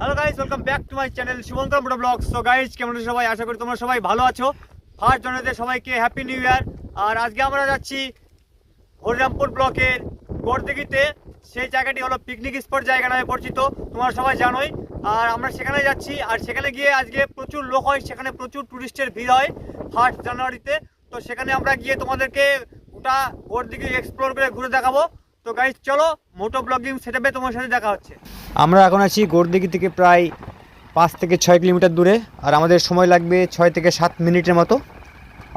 Hello guys welcome back to my channel Shubhankar moto vlog so guys কেমন আছো সবাই? আশা করি তোমরা সবাই ভালো আছো। ফার্স্ট জানুয়ারিতে সবাইকে হ্যাপি নিউ ইয়ার আর আজকে আমরা যাচ্ছি হরিরামপুর ব্লকের গোরদিঘিতে। সেই জায়গাটি হলো পিকনিক স্পট জায়গা নামে পরিচিত। তোমরা সবাই জানোই। আর আমরা সেখানে যাচ্ছি। আর সেখানে গিয়ে আজকে প্রচুর লোক হয়। সেখানে প্রচুর টুরিস্টের ভিড় হয় ফার্স্ট জানুয়ারিতে। তো সেখানে আমরা গিয়ে তোমাদেরকে ওটা গোরদিঘি এক্সপ্লোর করে ঘুরে দেখাবো। তো গাইস চলো মোটো ব্লগিং সেটাপে তোমার সাথে দেখা হচ্ছে। আমরা এখন আছি গোরদিঘি থেকে প্রায় পাঁচ থেকে ছয় কিলোমিটার দূরে, আর আমাদের সময় লাগবে ছয় থেকে সাত মিনিটের মতো।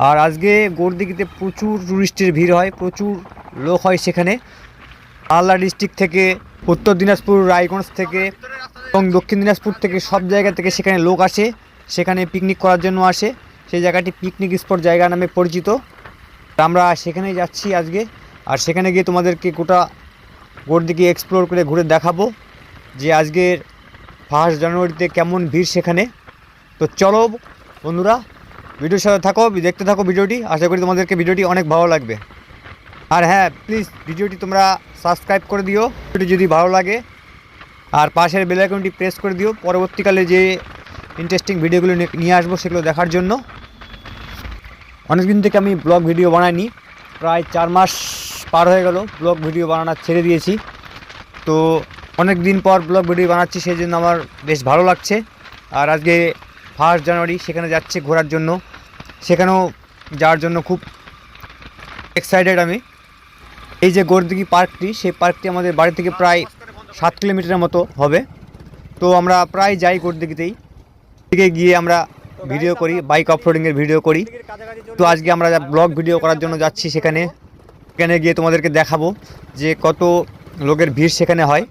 আর আজকে গোরদিঘিতে প্রচুর টুরিস্টের ভিড় হয়, প্রচুর লোক হয় সেখানে। মালদা ডিস্ট্রিক্ট থেকে, উত্তর দিনাজপুর, রায়গঞ্জ থেকে এবং দক্ষিণ দিনাজপুর থেকে সব জায়গা থেকে সেখানে লোক আসে, সেখানে পিকনিক করার জন্য আসে। সেই জায়গাটি পিকনিক স্পট জায়গা নামে পরিচিত। আমরা সেখানেই যাচ্ছি আজকে, আর সেখানে গিয়ে তোমাদেরকে গোটা গোরদিঘি এক্সপ্লোর করে ঘুরে দেখাবো যে আজকের ফার্স্ট জানুয়ারিতে কেমন ভিড় সেখানে। তো চলো বন্ধুরা, ভিডিওর সাথে থাকো দেখতে থাকো ভিডিওটি। আশা করি তোমাদেরকে ভিডিওটি অনেক ভালো লাগবে। আর হ্যাঁ প্লিজ ভিডিওটি তোমরা সাবস্ক্রাইব করে দিও। ভিডিওটি যদি ভালো লাগে, আর পাশের বেল আইকনটি প্রেস করে দিও। পরবর্তীকালে যে ইন্টারেস্টিং ভিডিওগুলো নিয়ে- আসব সেগুলো দেখার জন্য। অনেক দিন থেকে আমি ব্লগ ভিডিও বানাইনি, প্রায় চার মাস পার হয়ে গেল ব্লগ ভিডিও বানানো ছেড়ে দিয়েছি। তো অনেক দিন পর ব্লগ ভিডিও বানাচ্ছি, সেই জন্য আমার বেশ ভালো লাগছে। আর আজকে ফার্স্ট জানুয়ারি, সেখানে যাচ্ছে ঘোরার জন্য। সেখানেও যাওয়ার জন্য খুব এক্সাইটেড আমি। এই যে গোরদিঘি পার্কটি, সেই পার্কটি আমাদের বাড়ি থেকে প্রায় সাত কিলোমিটারের মতো হবে। তো আমরা প্রায় যাই গোরদিঘিতেই দিকে গিয়ে আমরা ভিডিও করি বাইক অফরোডিংয়ের ভিডিও করি। তো আজকে আমরা ব্লগ ভিডিও করার জন্য যাচ্ছি সেখানে। সেখানে গিয়ে তোমাদেরকে দেখাবো যে কত লোকের ভিড় সেখানে হয়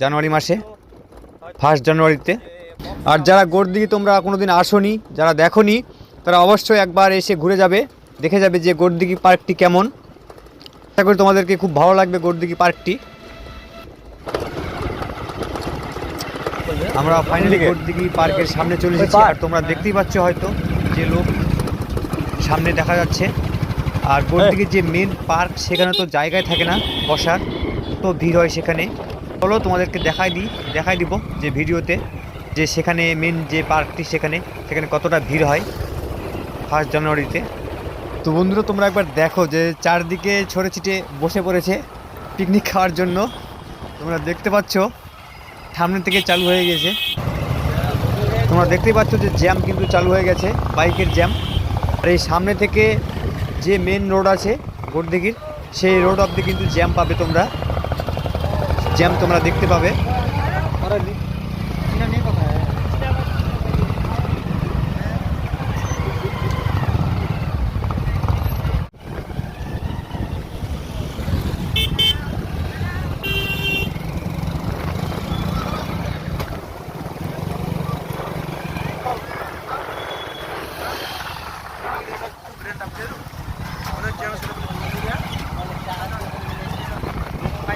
জানুয়ারি মাসে ফার্স্ট জানুয়ারিতে। আর যারা গোরদিঘি তোমরা কোনো দিন আসোনি যারা দেখোনি তারা অবশ্যই একবার এসে ঘুরে যাবে দেখে যাবে যে গোরদিঘি পার্কটি কেমন। আশা করি তোমাদেরকে খুব ভালো লাগবে গোরদিঘি পার্কটি। আমরা ফাইনালি গোরদিঘি পার্কের সামনে চলে এসেছি। আর তোমরা দেখতেই পাচ্ছ হয়তো যে লোক সামনে দেখা যাচ্ছে। আর গোরদিঘির যে মেন পার্ক সেখানে তো জায়গায় থাকে না বসার। তো ভিড় হয় সেখানে। চলো তোমাদেরকে দেখাই দিই দেখাই দিব যে ভিডিওতে যে সেখানে মেন যে পার্কটি সেখানে সেখানে কতটা ভিড় হয় ফার্স্ট জানুয়ারিতে। তো বন্ধুরা তোমরা একবার দেখো যে চারদিকে ছড়ে ছিটে বসে পড়েছে পিকনিক খাওয়ার জন্য। তোমরা দেখতে পাচ্ছ সামনে থেকে চালু হয়ে গেছে। তোমরা দেখতেই পাচ্ছ যে জ্যাম কিন্তু চালু হয়ে গেছে বাইকের জ্যাম আর এই সামনে থেকে যে মেন রোড আছে গোরদিঘির সেই রোড অবধি কিন্তু জ্যাম পাবে তোমরা। জ্যাম তোমরা দেখতে পাবে।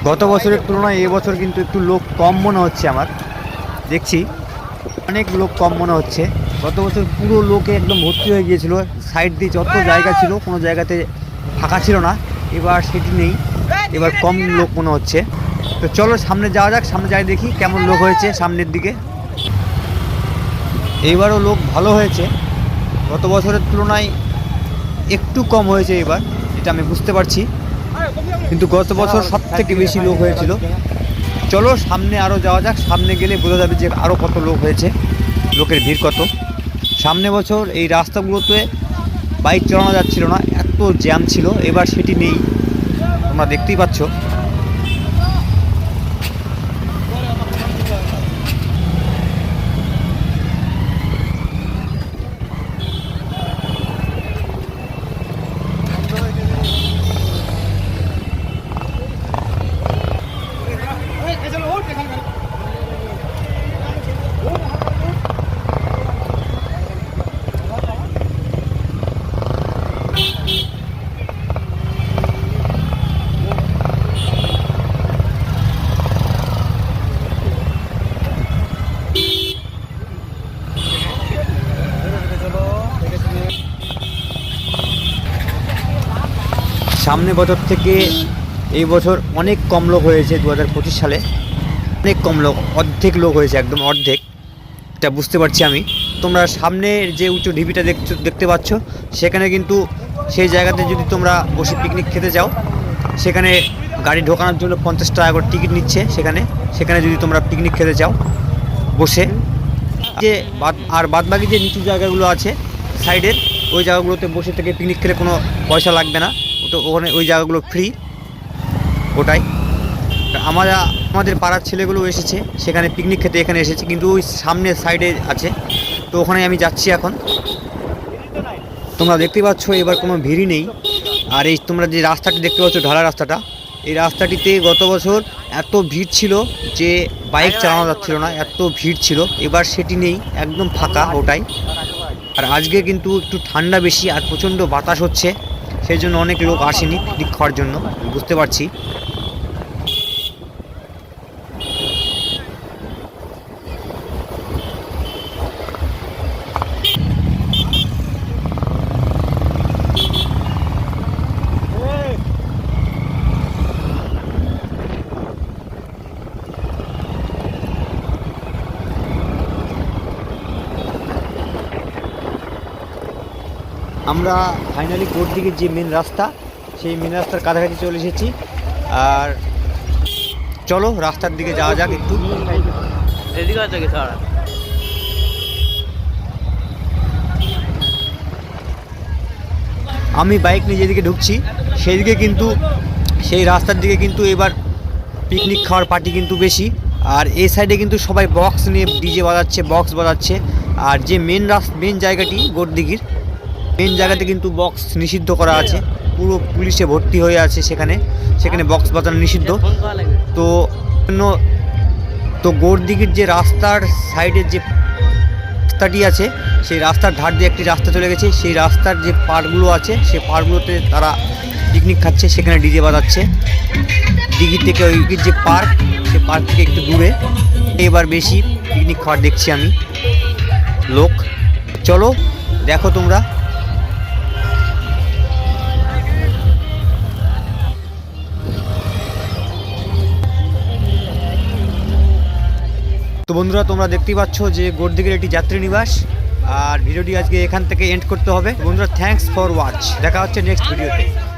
গত বছরের তুলনায় এবছর কিন্তু একটু লোক কম মনে হচ্ছে আমার। দেখছি। অনেক লোক কম মনে হচ্ছে। গত বছর পুরো লোকে একদম ভর্তি হয়ে গিয়েছিল। সাইড দিয়ে যত জায়গা ছিল, কোনো জায়গাতে ফাঁকা ছিল না। এবার সেটি নেই। এবার কম লোক মনে হচ্ছে। তো চলো সামনে যাওয়া যাক, সামনে যাই দেখি কেমন লোক হয়েছে সামনের দিকে। এইবারও লোক ভালো হয়েছে। গত বছরের তুলনায় একটু কম হয়েছে এবার এটা আমি বুঝতে পারছি। কিন্তু গত বছর সব থেকে বেশি লোক হয়েছিল। চলো সামনে আরও যাওয়া যাক। সামনে গেলে বোঝা যাবে যে আরও কত লোক হয়েছে। লোকের ভিড় কত। সামনে বছর এই রাস্তাগুলোতে বাইক চালানো যাচ্ছিল না। এত জ্যাম ছিল। এবার সেটি নেই। তোমরা দেখতেই পাচ্ছ। সামনে বছর থেকে এই বছর অনেক কম লোক হয়েছে দু হাজার পঁচিশ সালে। অনেক কম লোক, অর্ধেক লোক হয়েছে, একদম অর্ধেক। এটা বুঝতে পারছি আমি। তোমরা সামনের যে উঁচু ঢিবিটা দেখছ, দেখতে পাচ্ছ, সেখানে কিন্তু সেই জায়গাতে যদি তোমরা বসে পিকনিক খেতে যাও, সেখানে গাড়ি ঢোকানোর জন্য পঞ্চাশ টাকা করে টিকিট নিচ্ছে সেখানে। সেখানে যদি তোমরা পিকনিক খেতে যাও বসে। যে বাদ, আর বাদবাকি যে নিচু জায়গাগুলো আছে সাইডের ওই জায়গাগুলোতে বসে থেকে পিকনিক খেলে কোনো পয়সা লাগবে না। ওটা ওখানে ওই জায়গাগুলো ফ্রি ওটাই। আমরা, আমাদের পাড়ার ছেলেগুলো এসেছে, সেখানে পিকনিক খেতে এখানে এসেছে, কিন্তু ওই সামনের সাইডে আছে। তো ওখানে আমি যাচ্ছি এখন। তোমরা দেখতে পাচ্ছ, এবার কোনো ভিড়ই নেই। আর এই তোমরা যে রাস্তাটি দেখতে পাচ্ছ, ঢালা রাস্তাটা, এই রাস্তাটিতে গত বছর এত ভিড় ছিল যে বাইক চালানো যাচ্ছিল না, এত ভিড় ছিল। এবার সেটি নেই, একদম ফাঁকা, ওটাই। আর আজকে কিন্তু একটু ঠান্ডা বেশি, আর প্রচণ্ড বাতাস হচ্ছে। সেই জন্য অনেক লোক আসেনি পিকনিক খাওয়ার জন্য বুঝতে পারছি। আমরা ফাইনালি কোর্ট দিকের যে মেন রাস্তা সেই মেন রাস্তার কাছাকাছি চলে এসেছি। আর চলো রাস্তার দিকে যাওয়া যাক একটু। আমি বাইক নিয়ে যেদিকে ঢুকছি সেই দিকে কিন্তু সেই রাস্তার দিকে কিন্তু এবার পিকনিক খাওয়ার পার্টি কিন্তু বেশি। আর এই সাইডে কিন্তু সবাই বক্স নিয়ে ডিজে বাজাচ্ছে বক্স বাজাচ্ছে। আর যে মেন রাস মেন জায়গাটি গোরদিঘির মেন জায়গাতে কিন্তু বক্স নিষিদ্ধ করা আছে। পুরো পুলিশে ভর্তি হয়ে আছে সেখানে। সেখানে বক্স বাজানো নিষিদ্ধ। তো তো গোরদিঘির যে রাস্তার সাইডের যে রাস্তাটি আছে, সেই রাস্তার ধার দিয়ে একটি রাস্তা চলে গেছে। সেই রাস্তার যে পাড়গুলো আছে, সেই পাড়গুলোতে তারা পিকনিক খাচ্ছে। সেখানে ডিজে বাজাচ্ছে। দিঘির থেকে ওই যে পার্ক, সেই পার্ক থেকে একটু দূরে। এবার বেশি পিকনিক খাওয়ার দেখছি আমি। লোক, চলো, দেখো তোমরা। তো বন্ধুরা, তোমরা দেখতে পাচ্ছ যে গোরদিঘির একটি যাত্রী নিবাস, আর ভিডিওটি আজকে এখান থেকে এন্ড করতে হবে। বন্ধুরা থ্যাংকস ফর ওয়াচ দেখা হচ্ছে নেক্সট ভিডিওতে